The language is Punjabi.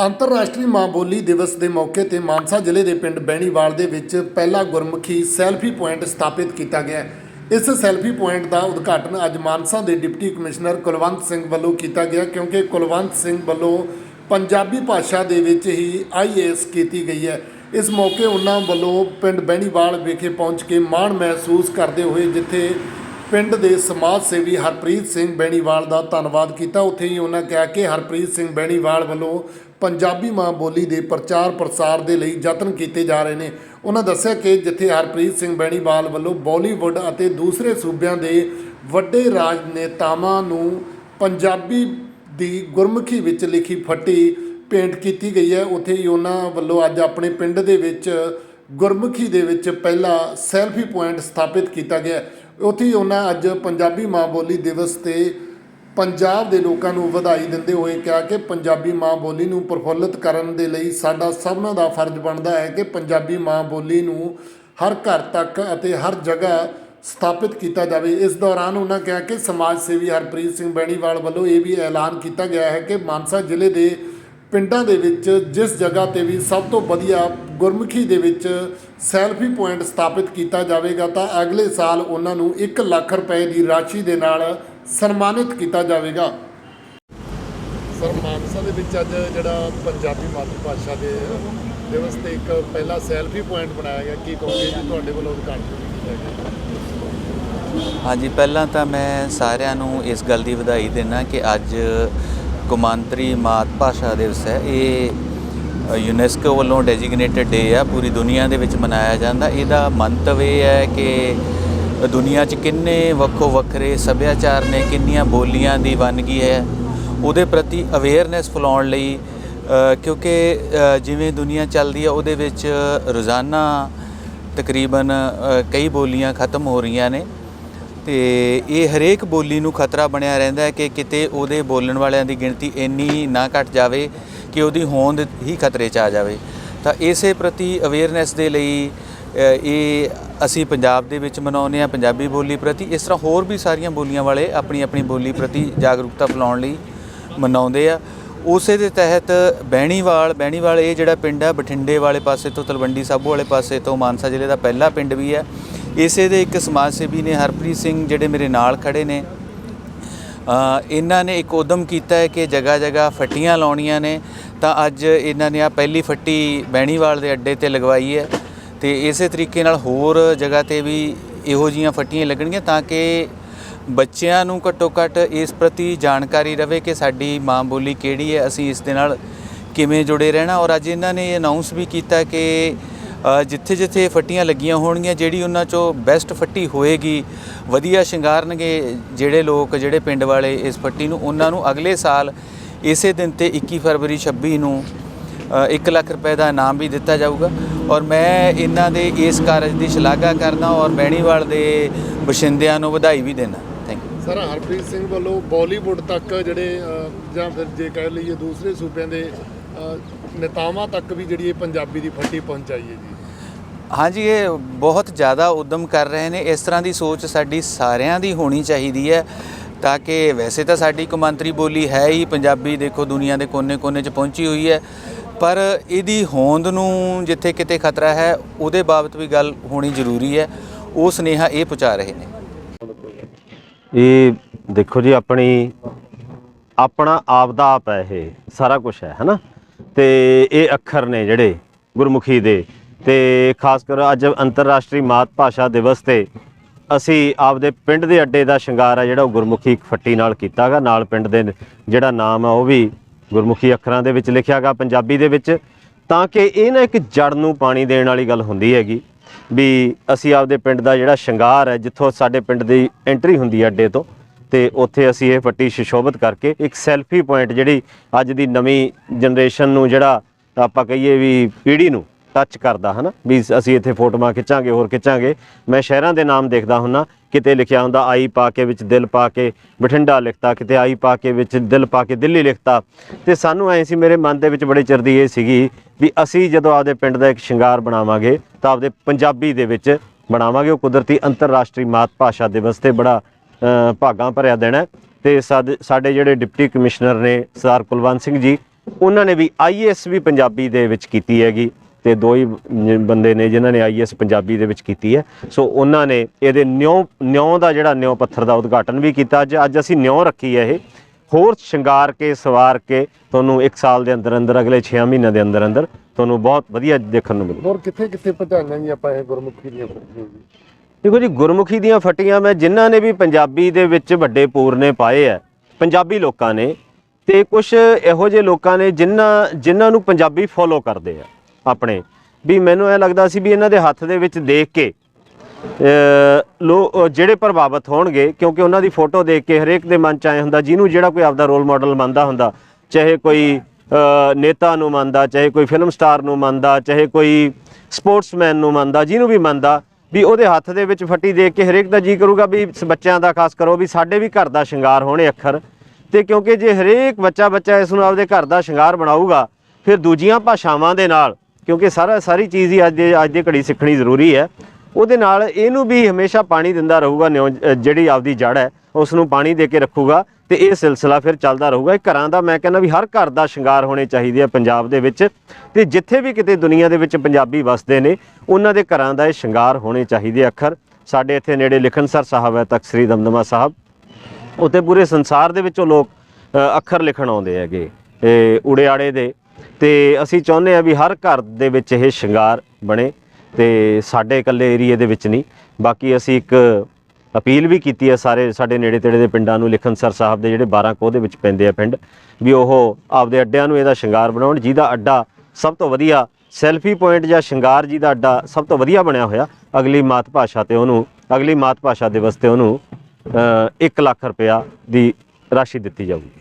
ਅੰਤਰਰਾਸ਼ਟਰੀ ਮਾਂ ਬੋਲੀ ਦਿਵਸ ਦੇ ਮੌਕੇ ਤੇ ਮਾਨਸਾ ਜ਼ਿਲ੍ਹੇ ਦੇ ਪਿੰਡ ਬੈਣੀਵਾਲ ਦੇ ਵਿੱਚ ਪਹਿਲਾ ਗੁਰਮੁਖੀ ਸੈਲਫੀ ਪੁਆਇੰਟ ਸਥਾਪਿਤ ਕੀਤਾ ਗਿਆ ਇਸ ਸੈਲਫੀ ਪੁਆਇੰਟ ਦਾ ਉਦਘਾਟਨ ਅੱਜ ਮਾਨਸਾ ਦੇ ਡਿਪਟੀ ਕਮਿਸ਼ਨਰ ਕੁਲਵੰਤ ਸਿੰਘ ਵੱਲੋਂ ਕੀਤਾ ਗਿਆ ਕਿਉਂਕਿ ਕੁਲਵੰਤ ਸਿੰਘ ਵੱਲੋਂ ਪੰਜਾਬੀ ਭਾਸ਼ਾ ਦੇ ਵਿੱਚ ਹੀ ਆਈਏਐਸ ਕੀਤੀ ਗਈ ਹੈ। ਇਸ ਮੌਕੇ ਉਹਨਾਂ ਵੱਲੋਂ ਪਿੰਡ ਬੈਣੀਵਾਲ ਵਿਖੇ ਪਹੁੰਚ ਕੇ ਮਾਣ ਮਹਿਸੂਸ ਕਰਦੇ ਹੋਏ ਜਿੱਥੇ ਪਿੰਡ ਦੇ ਸਮਾਜ ਸੇਵੀ ਹਰਪ੍ਰੀਤ ਸਿੰਘ ਬੈਣੀਵਾਲ ਦਾ ਧੰਨਵਾਦ ਕੀਤਾ। ਉੱਥੇ ਹੀ ਉਹਨਾਂ ਕਿਹਾ ਕਿ ਹਰਪ੍ਰੀਤ ਸਿੰਘ ਬੈਣੀਵਾਲ ਵੱਲੋਂ ਪੰਜਾਬੀ ਮਾਂ ਬੋਲੀ ਦੇ ਪ੍ਰਚਾਰ ਪ੍ਰਸਾਰ ਦੇ ਲਈ ਯਤਨ ਕੀਤੇ ਜਾ ਰਹੇ ਨੇ। ਉਹਨਾਂ ਦੱਸਿਆ ਕਿ ਜਿੱਥੇ ਹਰਪ੍ਰੀਤ ਸਿੰਘ ਬੈਣੀਵਾਲ ਵੱਲੋਂ ਬਾਲੀਵੁੱਡ ਅਤੇ ਦੂਸਰੇ ਸੂਬਿਆਂ ਦੇ ਵੱਡੇ ਰਾਜਨੇਤਾਵਾਂ ਨੂੰ ਪੰਜਾਬੀ ਦੀ ਗੁਰਮੁਖੀ ਵਿੱਚ ਲਿਖੀ ਫੱਟੀ ਪੇਂਟ ਕੀਤੀ ਗਈ ਹੈ। ਉੱਥੇ ਹੀ ਉਹਨਾਂ ਵੱਲੋਂ ਅੱਜ ਆਪਣੇ ਪਿੰਡ ਦੇ ਵਿੱਚ ਗੁਰਮੁਖੀ ਦੇ ਵਿੱਚ ਪਹਿਲਾ ਸੈਲਫੀ ਪੁਆਇੰਟ ਸਥਾਪਿਤ ਕੀਤਾ ਗਿਆ। ਉੱਥੇ ਹੀ ਉਹਨਾਂ ਅੱਜ ਪੰਜਾਬੀ ਮਾਂ ਬੋਲੀ ਦਿਵਸ ਤੇ ਪੰਜਾਬ ਦੇ ਲੋਕਾਂ ਨੂੰ ਵਧਾਈ ਦਿੰਦੇ ਹੋਏ ਕਿਹਾ ਕਿ ਪੰਜਾਬੀ ਮਾਂ ਬੋਲੀ ਨੂੰ ਪ੍ਰਫੁੱਲਤ ਕਰਨ ਦੇ ਲਈ ਸਾਡਾ ਸਭਨਾਂ ਦਾ ਫਰਜ਼ ਬਣਦਾ ਹੈ ਕਿ ਪੰਜਾਬੀ ਮਾਂ ਬੋਲੀ ਨੂੰ ਹਰ ਘਰ ਤੱਕ ਅਤੇ ਹਰ ਜਗ੍ਹਾ ਸਥਾਪਿਤ ਕੀਤਾ ਜਾਵੇ। ਇਸ ਦੌਰਾਨ ਉਹਨਾਂ ਕਿਹਾ ਕਿ ਸਮਾਜ ਸੇਵੀ ਹਰਪ੍ਰੀਤ ਸਿੰਘ ਬੈਣੀਵਾਲ ਵੱਲੋਂ ਇਹ ਵੀ ਐਲਾਨ ਕੀਤਾ ਗਿਆ ਹੈ ਕਿ ਮਾਨਸਾ ਜ਼ਿਲ੍ਹੇ ਦੇ ਪਿੰਡਾਂ ਦੇ ਵਿੱਚ ਜਿਸ ਜਗ੍ਹਾ ਤੇ ਵੀ ਸਭ ਤੋਂ ਵਧੀਆ ਗੁਰਮੁਖੀ ਦੇ ਵਿੱਚ ਸੈਲਫੀ ਪੁਆਇੰਟ ਸਥਾਪਿਤ ਕੀਤਾ ਜਾਵੇਗਾ ਤਾਂ ਅਗਲੇ ਸਾਲ ਉਹਨਾਂ ਨੂੰ 1 ਲੱਖ ਰੁਪਏ ਦੀ ਰਾਸ਼ੀ ਦੇ ਨਾਲ ਸਨਮਾਨਿਤ ਕੀਤਾ ਜਾਵੇਗਾ। ਸਰ ਮਾਨਸਾ ਦੇ ਵਿੱਚ ਅੱਜ ਜਿਹੜਾ ਪੰਜਾਬੀ ਮਾਤਰ ਭਾਸ਼ਾ ਦੇ ਦਿਵਸ ਤੇ ਇੱਕ ਪਹਿਲਾ ਸੈਲਫੀ ਪੁਆਇੰਟ ਬਣਾਇਆ ਗਿਆ ਕੀ ਕਹੋਗੇ ਜੀ ਤੁਹਾਡੇ ਵੱਲੋਂ ਉਦਘਾਟਨ ਕੀਤਾ ਗਿਆ? ਹਾਂਜੀ ਪਹਿਲਾਂ ਤਾਂ ਮੈਂ ਸਾਰਿਆਂ ਨੂੰ ਇਸ ਗੱਲ ਦੀ ਵਧਾਈ ਦੇਣਾ ਕਿ ਅੱਜ ਕੌਮਾਂਤਰੀ ਮਾਤ ਭਾਸ਼ਾ ਦਿਵਸ ਹੈ। ਇਹ ਯੂਨੈਸਕੋ ਵੱਲੋਂ ਡੈਜ਼ਿਗਨੇਟਡ ਡੇ ਆ। ਪੂਰੀ ਦੁਨੀਆ ਦੇ ਵਿੱਚ ਮਨਾਇਆ ਜਾਂਦਾ। ਇਹਦਾ ਮੰਤਵ ਇਹ ਹੈ ਕਿ ਦੁਨੀਆ 'ਚ ਕਿੰਨੇ ਵੱਖੋ ਵੱਖਰੇ ਸੱਭਿਆਚਾਰ ਨੇ, ਕਿੰਨੀਆਂ ਬੋਲੀਆਂ ਦੀ ਵੰਨਗੀ ਹੈ, ਉਹਦੇ ਪ੍ਰਤੀ ਅਵੇਅਰਨੈਸ ਫੈਲਾਉਣ ਲਈ ਕਿਉਂਕਿ ਜਿਵੇਂ ਦੁਨੀਆ ਚੱਲਦੀ ਆ, ਉਹਦੇ ਵਿੱਚ ਰੋਜ਼ਾਨਾ ਤਕਰੀਬਨ ਕਈ ਬੋਲੀਆਂ ਖਤਮ ਹੋ ਰਹੀਆਂ ਨੇ। ਤੇ ਇਹ ਹਰੇਕ ਬੋਲੀ ਨੂੰ ਖਤਰਾ ਬਣਿਆ ਰਹਿੰਦਾ ਹੈ ਕਿ ਕਿਤੇ ਉਹਦੇ ਬੋਲਣ ਵਾਲਿਆਂ ਦੀ ਗਿਣਤੀ ਇੰਨੀ ਨਾ ਘਟ ਜਾਵੇ ਕਿ ਉਹਦੀ ਹੋਂਦ ਹੀ ਖਤਰੇ 'ਚ ਆ ਜਾਵੇ। ਤਾਂ ਇਸੇ ਪ੍ਰਤੀ ਅਵੇਅਰਨੈਸ ਦੇ ਲਈ ਇਹ ਅਸੀਂ ਪੰਜਾਬ ਦੇ ਵਿੱਚ ਮਨਾਉਂਦੇ ਆ ਪੰਜਾਬੀ ਬੋਲੀ ਪ੍ਰਤੀ। ਇਸ ਤਰ੍ਹਾਂ ਹੋਰ ਵੀ ਸਾਰੀਆਂ ਬੋਲੀਆਂ ਵਾਲੇ ਆਪਣੀ ਆਪਣੀ ਬੋਲੀ ਪ੍ਰਤੀ ਜਾਗਰੂਕਤਾ ਫੈਲਾਉਣ ਲਈ ਮਨਾਉਂਦੇ ਆ। ਉਸੇ ਦੇ ਤਹਿਤ ਬਹਿਣੀਵਾਲ ਬਹਿਣੀਵਾਲ ਇਹ ਜਿਹੜਾ ਪਿੰਡ ਹੈ, ਬਠਿੰਡੇ ਵਾਲੇ ਪਾਸੇ ਤੋਂ ਤਲਵੰਡੀ ਸਾਬੋ ਵਾਲੇ ਪਾਸੇ ਤੋਂ ਮਾਨਸਾ ਜ਼ਿਲ੍ਹੇ ਦਾ ਪਹਿਲਾ ਪਿੰਡ ਵੀ ਹੈ। ਇਸੇ ਦੇ ਇੱਕ ਸਮਾਜ ਸੇਵੀ ਨੇ ਹਰਪ੍ਰੀਤ ਸਿੰਘ ਜਿਹੜੇ ਮੇਰੇ ਨਾਲ ਖੜੇ ਨੇ ਇਹਨਾਂ ਨੇ ਇੱਕ ਉਦਮ ਕੀਤਾ ਹੈ ਕਿ ਜਗ੍ਹਾ ਜਗ੍ਹਾ ਫੱਟੀਆਂ ਲਾਉਣੀਆਂ ਨੇ। ਤਾਂ ਅੱਜ ਇਹਨਾਂ ਨੇ ਆ ਪਹਿਲੀ ਫੱਟੀ ਬਹਿਣੀਵਾਲ ਦੇ ਅੱਡੇ ਤੇ ਲਗਵਾਈ ਹੈ ਤੇ ਇਸੇ ਤਰੀਕੇ ਨਾਲ ਹੋਰ ਜਗ੍ਹਾ ਤੇ ਵੀ ਇਹੋ ਜੀਆਂ ਫੱਟੀਆਂ ਲੱਗਣਗੀਆਂ ਤਾਂ ਕਿ ਬੱਚਿਆਂ ਨੂੰ ਘੱਟੋ ਘੱਟ ਇਸ ਪ੍ਰਤੀ ਜਾਣਕਾਰੀ ਰਵੇ ਕਿ ਸਾਡੀ ਮਾਂ ਬੋਲੀ ਕਿਹੜੀ ਹੈ, ਅਸੀਂ ਇਸ ਦੇ ਨਾਲ ਕਿਵੇਂ ਜੁੜੇ ਰਹਿਣਾ। ਔਰ ਅੱਜ ਇਹਨਾਂ ਨੇ ਅਨਾਉਂਸ ਵੀ ਕੀਤਾ ਕਿ ਜਿੱਥੇ ਜਿੱਥੇ ਫੱਟੀਆਂ ਲੱਗੀਆਂ ਹੋਣਗੀਆਂ, ਜਿਹੜੀ ਉਹਨਾਂ ਚੋਂ ਬੈਸਟ ਫੱਟੀ ਹੋਏਗੀ, ਵਧੀਆ ਸ਼ਿੰਗਾਰਨਗੇ ਜਿਹੜੇ ਲੋਕ, ਜਿਹੜੇ ਪਿੰਡ ਵਾਲੇ ਇਸ ਫੱਟੀ ਨੂੰ, ਉਹਨਾਂ ਨੂੰ ਅਗਲੇ ਸਾਲ ਇਸੇ ਦਿਨ ਤੇ 21 ਫਰਵਰੀ 26 ਨੂੰ 1 ਲੱਖ ਰੁਪਏ ਦਾ ਇਨਾਮ ਵੀ ਦਿੱਤਾ ਜਾਊਗਾ। ਔਰ ਮੈਂ ਇਹਨਾਂ ਦੇ ਇਸ ਕਾਰਜ ਦੀ ਸ਼ਲਾਘਾ ਕਰਦਾ ਔਰ ਬੈਣੀਵਾਲ ਦੇ ਬਸ਼ਿੰਦਿਆਂ ਨੂੰ ਵਧਾਈ ਵੀ ਦੇਣਾ thank you sir, Harpreet Singh ਵੱਲੋਂ ਬਾਲੀਵੁੱਡ ਤੱਕ ਜਿਹੜੇ ਜਾਂ ਫਿਰ ਜੇ ਕਹਿ ਲਈਏ ਦੂਸਰੇ ਸੂਬਿਆਂ ਦੇ ਨੇਤਾਵਾਂ ਤੱਕ ਵੀ ਜਿਹੜੀ ਇਹ ਪੰਜਾਬੀ ਦੀ ਫੱਟੀ ਪਹੁੰਚਾਈ ਹੈ ਜੀ। ਹਾਂਜੀ ਇਹ ਬਹੁਤ ਜ਼ਿਆਦਾ ਉਦਮ ਕਰ ਰਹੇ ਨੇ। ਇਸ ਤਰ੍ਹਾਂ ਦੀ ਸੋਚ ਸਾਡੀ ਸਾਰਿਆਂ ਦੀ ਹੋਣੀ ਚਾਹੀਦੀ ਹੈ ਤਾਂ ਕਿ ਵੈਸੇ ਤਾਂ ਸਾਡੀ ਕੌਮਾਂਤਰੀ ਬੋਲੀ ਹੈ ਹੀ ਪੰਜਾਬੀ ਦੇਖੋ ਦੁਨੀਆ ਦੇ ਕੋਨੇ-ਕੋਨੇ 'ਚ ਪਹੁੰਚੀ ਹੋਈ ਹੈ। ਪਰ ਇਹਦੀ ਹੋਂਦ ਨੂੰ ਜਿੱਥੇ ਕਿਤੇ ਖਤਰਾ ਹੈ ਉਹਦੇ ਬਾਬਤ ਵੀ ਗੱਲ ਹੋਣੀ ਜ਼ਰੂਰੀ ਹੈ। ਉਹ ਸੁਨੇਹਾ ਇਹ ਪਹੁੰਚਾ ਰਹੇ ਨੇ। ਇਹ ਦੇਖੋ ਜੀ ਆਪਣੀ ਆਪਣਾ ਆਪ ਦਾ ਆਪ ਹੈ ਇਹ ਸਾਰਾ ਕੁਝ ਹੈ ਹਨਾ ਤੇ ਇਹ ਅੱਖਰ ਨੇ ਜਿਹੜੇ ਗੁਰਮੁਖੀ ਦੇ। ਤੇ ਖਾਸ ਕਰ ਅੱਜ ਅੰਤਰਰਾਸ਼ਟਰੀ ਮਾਤ ਭਾਸ਼ਾ ਦਿਵਸ ਤੇ ਅਸੀਂ ਆਪਦੇ ਪਿੰਡ ਦੇ ਅੱਡੇ ਦਾ ਸ਼ਿੰਗਾਰ ਹੈ ਜਿਹੜਾ ਉਹ ਗੁਰਮੁਖੀ ਫੱਟੀ ਨਾਲ ਕੀਤਾਗਾ ਨਾਲ ਪਿੰਡ ਦੇ ਜਿਹੜਾ ਨਾਮ ਆ ਉਹ ਵੀ ਗੁਰਮੁਖੀ ਅੱਖਰਾਂ ਦੇ ਵਿੱਚ ਲਿਖਿਆਗਾ ਪੰਜਾਬੀ ਦੇ ਵਿੱਚ। ਤਾਂ ਕਿ ਇਹ ਨਾ ਇੱਕ ਜੜ ਨੂੰ ਪਾਣੀ ਦੇਣ ਵਾਲੀ ਗੱਲ ਹੁੰਦੀ ਹੈਗੀ ਵੀ ਅਸੀਂ ਆਪਦੇ ਪਿੰਡ ਦਾ ਜਿਹੜਾ ਸ਼ਿੰਗਾਰ ਹੈ, ਜਿੱਥੋਂ ਸਾਡੇ ਪਿੰਡ ਦੀ ਐਂਟਰੀ ਹੁੰਦੀ ਹੈ ਅੱਡੇ ਤੋਂ ਤੇ ਉੱਥੇ ਅਸੀਂ ਇਹ ਫੱਟੀ ਸ਼ਿਸ਼ੋਭਤ ਕਰਕੇ ਇੱਕ ਸੈਲਫੀ ਪੁਆਇੰਟ ਜਿਹੜੀ ਅੱਜ ਦੀ ਨਵੀਂ ਜਨਰੇਸ਼ਨ ਨੂੰ ਜਿਹੜਾ ਆਪਾਂ ਕਹੀਏ ਵੀ ਪੀੜ੍ਹੀ ਨੂੰ ਟੱਚ ਕਰਦਾ, ਹਨਾ? ਵੀ ਅਸੀਂ ਇੱਥੇ ਫੋਟੋਆਂ ਖਿੱਚਾਂਗੇ, ਹੋਰ ਖਿੱਚਾਂਗੇ। ਮੈਂ ਸ਼ਹਿਰਾਂ ਦੇ ਨਾਮ ਦੇਖਦਾ ਹੁੰਨਾ, ਕਿਤੇ ਲਿਖਿਆ ਹੁੰਦਾ, ਆਈ ਪਾ ਕੇ ਵਿੱਚ ਦਿਲ ਪਾ ਕੇ ਬਠਿੰਡਾ ਲਿਖਤਾ, ਕਿਤੇ ਆਈ ਪਾ ਕੇ ਵਿੱਚ ਦਿਲ ਪਾ ਕੇ ਦਿੱਲੀ ਲਿਖਤਾ। ਤੇ ਸਾਨੂੰ ਐ ਸੀ, ਮੇਰੇ ਮਨ ਦੇ ਵਿੱਚ ਬੜੇ ਚਿਰ ਦੀ ਇਹ ਸੀਗੀ ਵੀ ਅਸੀਂ ਜਦੋਂ ਆਪਦੇ ਪਿੰਡ ਦਾ ਇੱਕ ਸ਼ਿੰਗਾਰ ਬਣਾਵਾਂਗੇ ਤਾਂ ਆਪਦੇ ਪੰਜਾਬੀ ਦੇ ਵਿੱਚ ਬਣਾਵਾਂਗੇ, ਉਹ ਕੁਦਰਤੀ ਅੰਤਰਰਾਸ਼ਟਰੀ ਮਾਤ ਭਾਸ਼ਾ ਦਿਵਸ ਤੇ ਬੜਾ ਭਾਗਾਂ ਭਰਿਆ ਦੇਣਾ ਹੈ। ਤੇ ਸਾਡੇ ਜਿਹੜੇ ਡਿਪਟੀ ਕਮਿਸ਼ਨਰ ਨੇ ਸਰਦਾਰ ਕੁਲਵੰਤ ਸਿੰਘ ਜੀ, ਉਹਨਾਂ ਨੇ ਵੀ ਆਈਐਸ ਵੀ ਪੰਜਾਬੀ ਦੇ ਵਿੱਚ ਕੀਤੀ ਹੈਗੀ। ਤੇ ਦੋ ਹੀ ਬੰਦੇ ਨੇ ਜਿਨ੍ਹਾਂ ਨੇ ਆਈਐਸ ਪੰਜਾਬੀ ਦੇ ਵਿੱਚ ਕੀਤੀ ਹੈ। ਸੋ ਉਹਨਾਂ ਨੇ ਇਹਦੇ ਨਿਉ ਨਿਉ ਦਾ ਜਿਹੜਾ ਨਿਉ ਪੱਥਰ ਦਾ ਉਦਘਾਟਨ ਵੀ ਕੀਤਾ। ਅੱਜ ਅੱਜ ਅਸੀਂ ਨਿਉ ਰੱਖੀ ਹੈ ਇਹ। ਹੋਰ ਸ਼ਿੰਗਾਰ ਕੇ, ਸਵਾਰ ਕੇ, ਤੁਹਾਨੂੰ 1 ਸਾਲ ਦੇ ਅੰਦਰ ਅੰਦਰ, ਅਗਲੇ 6 ਮਹੀਨਿਆਂ ਦੇ ਅੰਦਰ ਅੰਦਰ ਤੁਹਾਨੂੰ ਬਹੁਤ ਵਧੀਆ ਦੇਖਣ ਨੂੰ ਮਿਲੂ। ਹੋਰ ਕਿੱਥੇ ਕਿੱਥੇ ਪਹੁੰਚਾਈਆਂ ਆਪਾਂ ਇਹ ਗੁਰਮੁਖੀ ਦੀਆਂ? ਦੇਖੋ ਜੀ, ਗੁਰਮੁਖੀ ਦੀਆਂ ਫਟੀਆਂ ਮੈਂ ਜਿਨ੍ਹਾਂ ਨੇ ਵੀ ਪੰਜਾਬੀ ਦੇ ਵਿੱਚ ਵੱਡੇ ਪੂਰਨੇ ਪਾਏ ਆ ਪੰਜਾਬੀ ਲੋਕਾਂ ਨੇ, ਤੇ ਕੁਝ ਇਹੋ ਜਿਹੇ ਲੋਕਾਂ ਨੇ ਜਿਨ੍ਹਾਂ ਜਿਨ੍ਹਾਂ ਨੂੰ ਪੰਜਾਬੀ ਫੋਲੋ ਕਰਦੇ ਆ ਆਪਣੇ। ਵੀ ਮੈਨੂੰ ਐ ਲੱਗਦਾ ਸੀ ਵੀ ਇਹਨਾਂ ਦੇ ਹੱਥ ਦੇ ਵਿੱਚ ਦੇਖ ਕੇ ਲੋ ਜਿਹੜੇ ਪ੍ਰਭਾਵਿਤ ਹੋਣਗੇ, ਕਿਉਂਕਿ ਉਹਨਾਂ ਦੀ ਫੋਟੋ ਦੇਖ ਕੇ ਹਰੇਕ ਦੇ ਮਨ ਚ ਆਏ ਹੁੰਦਾ, ਜਿਹਨੂੰ ਜਿਹੜਾ ਕੋਈ ਆਪਦਾ ਰੋਲ ਮਾਡਲ ਮੰਨਦਾ ਹੁੰਦਾ, ਚਾਹੇ ਕੋਈ ਨੇਤਾ ਨੂੰ ਮੰਨਦਾ, ਚਾਹੇ ਕੋਈ ਫਿਲਮ ਸਟਾਰ ਨੂੰ ਮੰਨਦਾ, ਚਾਹੇ ਕੋਈ ਸਪੋਰਟਸਮੈਨ ਨੂੰ ਮੰਨਦਾ, ਜਿਹਨੂੰ ਵੀ ਮੰਨਦਾ ਵੀ ਉਹਦੇ ਹੱਥ ਦੇ ਵਿੱਚ ਫੱਟੀ ਦੇਖ ਕੇ ਹਰੇਕ ਦਾ ਜੀ ਕਰੂਗਾ ਵੀ ਬੱਚਿਆਂ ਦਾ, ਖਾਸ ਕਰੋ ਵੀ ਸਾਡੇ ਵੀ ਘਰ ਦਾ ਸ਼ਿੰਗਾਰ ਹੋਣੇ ਅੱਖਰ। ਤੇ ਕਿਉਂਕਿ ਜੇ ਹਰੇਕ ਬੱਚਾ ਬੱਚਾ ਇਸ ਨੂੰ ਆਪਦੇ ਘਰ ਦਾ ਸ਼ਿੰਗਾਰ ਬਣਾਊਗਾ, ਫਿਰ ਦੂਜੀਆਂ ਭਾਸ਼ਾਵਾਂ ਦੇ ਨਾਲ, ਕਿਉਂਕਿ ਸਾਰਾ, ਸਾਰੀ ਚੀਜ਼ ਹੀ ਅੱਜ ਦੇ, ਅੱਜ ਦੀ ਘੜੀ ਸਿੱਖਣੀ ਜ਼ਰੂਰੀ ਹੈ, ਉਹਦੇ ਨਾਲ ਇਹਨੂੰ ਵੀ ਹਮੇਸ਼ਾ ਪਾਣੀ ਦਿੰਦਾ ਰਹੂਗਾ, ਨਿਉ- ਜਿਹੜੀ ਆਪਦੀ ਜੜ ਹੈ, ਉਸ ਨੂੰ ਪਾਣੀ ਦੇ ਕੇ ਰੱਖੂਗਾ। ਤੇ ਇਹ ਸਿਲਸਿਲਾ ਫਿਰ ਚੱਲਦਾ ਰਹੂਗਾ। ਇਹ ਘਰਾਂ ਦਾ ਮੈਂ ਕਹਿੰਦਾ ਵੀ ਹਰ ਘਰ ਦਾ ਸ਼ਿੰਗਾਰ ਹੋਣੇ ਚਾਹੀਦੇ ਆ ਪੰਜਾਬ ਦੇ ਵਿੱਚ। ਤੇ ਜਿੱਥੇ ਵੀ ਕਿਤੇ ਦੁਨੀਆ ਦੇ ਵਿੱਚ ਪੰਜਾਬੀ ਵਸਦੇ ਨੇ, ਉਹਨਾਂ ਦੇ ਘਰਾਂ ਦਾ ਇਹ ਸ਼ਿੰਗਾਰ ਹੋਣੇ ਚਾਹੀਦੇ ਅੱਖਰ। ਸਾਡੇ ਇੱਥੇ ਨੇੜੇ ਲਿਖਣਸਰ ਸਾਹਿਬ ਹੈ ਤਖਸ਼ਰੀ ਦਮਦਮਾ ਸਾਹਿਬ। ਉੱਥੇ ਪੂਰੇ ਸੰਸਾਰ ਦੇ ਵਿੱਚੋਂ ਲੋਕ ਅੱਖਰ ਲਿਖਣ ਆਉਂਦੇ ਹੈਗੇ, ਇਹ ਉੜਿਆੜੇ ਦੇ। ਤੇ ਅਸੀਂ ਚਾਹੁੰਦੇ ਆ ਵੀ ਹਰ ਘਰ ਦੇ ਵਿੱਚ ਇਹ ਸ਼ਿੰਗਾਰ ਬਣੇ ਤੇ ਸਾਡੇ ਇਕੱਲੇ ਏਰੀਏ ਦੇ ਵਿੱਚ ਨਹੀਂ। ਬਾਕੀ ਅਸੀਂ ਇੱਕ ਅਪੀਲ ਵੀ ਕੀਤੀ ਹੈ ਸਾਰੇ ਸਾਡੇ ਨੇੜੇ ਤੇੜੇ ਦੇ ਪਿੰਡਾਂ ਨੂੰ ਲਿਖਨਸਰ ਸਾਹਿਬ ਦੇ ਜਿਹੜੇ 12 ਕੋਹ ਦੇ ਵਿੱਚ ਪੈਂਦੇ ਆ ਪਿੰਡ, ਵੀ ਉਹ ਆਪਦੇ ਅੱਡਿਆਂ ਨੂੰ ਇਹਦਾ ਸ਼ਿੰਗਾਰ ਬਣਾਉਣ। ਜਿਹਦਾ ਅੱਡਾ ਸਭ ਤੋਂ ਵਧੀਆ ਸੈਲਫੀ ਪੁਆਇੰਟ ਜਾਂ ਸ਼ਿੰਗਾਰ ਜਿਹਦਾ ਅੱਡਾ ਸਭ ਤੋਂ ਵਧੀਆ ਬਣਿਆ ਹੋਇਆ, ਅਗਲੀ ਮਾਤ ਭਾਸ਼ਾ ਤੇ ਉਹਨੂੰ, ਅਗਲੀ ਮਾਤ ਭਾਸ਼ਾ ਦਿਵਸ ਤੇ ਉਹਨੂੰ 1 ਲੱਖ ਰੁਪਇਆ ਦੀ ਰਾਸ਼ੀ ਦਿੱਤੀ ਜਾਊਗੀ।